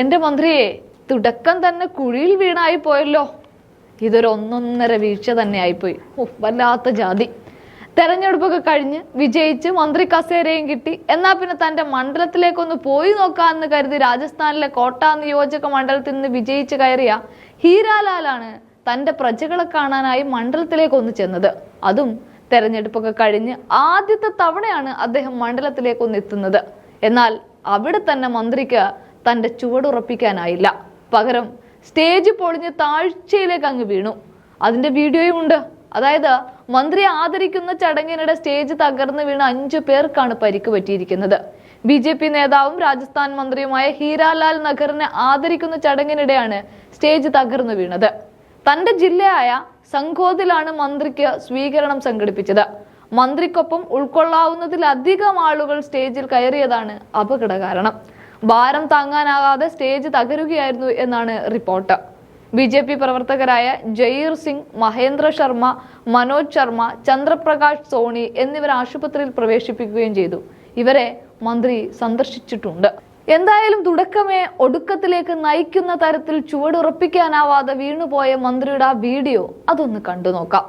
എന്റെ മന്ത്രിയെ തുടക്കം തന്നെ കുഴിയിൽ വീണായി പോയല്ലോ. ഇതൊരു ഒന്നൊന്നര വീഴ്ച തന്നെ ആയിപ്പോയി. ഉഫ്, വല്ലാത്ത ജാതി. തെരഞ്ഞെടുപ്പൊക്കെ കഴിഞ്ഞ് വിജയിച്ച് മന്ത്രി കസേരയും കിട്ടി. എന്നാൽ പിന്നെ തന്റെ മണ്ഡലത്തിലേക്കൊന്ന് പോയി നോക്കാമെന്ന് കരുതി രാജസ്ഥാനിലെ കോട്ട നിയോജക മണ്ഡലത്തിൽ നിന്ന് വിജയിച്ച് കയറിയ ഹീരാലാലാണ് തന്റെ പ്രജകളെ കാണാനായി മണ്ഡലത്തിലേക്ക് ഒന്ന് ചെന്നത്. അതും തെരഞ്ഞെടുപ്പൊക്കെ കഴിഞ്ഞ് ആദ്യത്തെ തവണയാണ് അദ്ദേഹം മണ്ഡലത്തിലേക്ക് ഒന്ന് എത്തുന്നത്. എന്നാൽ അവിടെ തന്നെ മന്ത്രിക്ക് തന്റെ ചുവടുറപ്പിക്കാനായില്ല പകരം സ്റ്റേജ് പൊളിഞ്ഞ് താഴ്ചയിലേക്ക് അങ്ങ് വീണു. അതിന്റെ വീഡിയോയും ഉണ്ട്. അതായത് മന്ത്രിയെ ആദരിക്കുന്ന ചടങ്ങിനിടെ സ്റ്റേജ് തകർന്നു വീണ അഞ്ചു പേർക്കാണ് പരിക്ക് പറ്റിയിരിക്കുന്നത്. ബി ജെ പി നേതാവും രാജസ്ഥാൻ മന്ത്രിയുമായ ഹീരാലാൽ നഗറിനെ ആദരിക്കുന്ന ചടങ്ങിനിടെയാണ് സ്റ്റേജ് തകർന്നു വീണത്. തന്റെ ജില്ലയായ സംഘോദിലാണ് മന്ത്രിക്ക് സ്വീകരണം സംഘടിപ്പിച്ചത്. മന്ത്രിക്കൊപ്പം ഉൾക്കൊള്ളാവുന്നതിലധികം ആളുകൾ സ്റ്റേജിൽ കയറിയതാണ് അപകട കാരണം ഭാരം താങ്ങാനാകാതെ സ്റ്റേജ് തകരുകയായിരുന്നു എന്നാണ് റിപ്പോർട്ട്. ബി ജെ പി പ്രവർത്തകരായ ജയീർ സിംഗ് മഹേന്ദ്ര ശർമ്മ മനോജ് ശർമ്മ ചന്ദ്രപ്രകാശ് സോണി എന്നിവർ ആശുപത്രിയിൽ പ്രവേശിപ്പിക്കുകയും ചെയ്തു. ഇവരെ മന്ത്രി സന്ദർശിച്ചിട്ടുണ്ട്. എന്തായാലും തുടക്കമേ ഒടുക്കത്തിലേക്ക് നയിക്കുന്ന തരത്തിൽ ചുവടുറപ്പിക്കാനാവാതെ വീണുപോയ മന്ത്രിയുടെ ആ വീഡിയോ അതൊന്ന് കണ്ടു നോക്കാം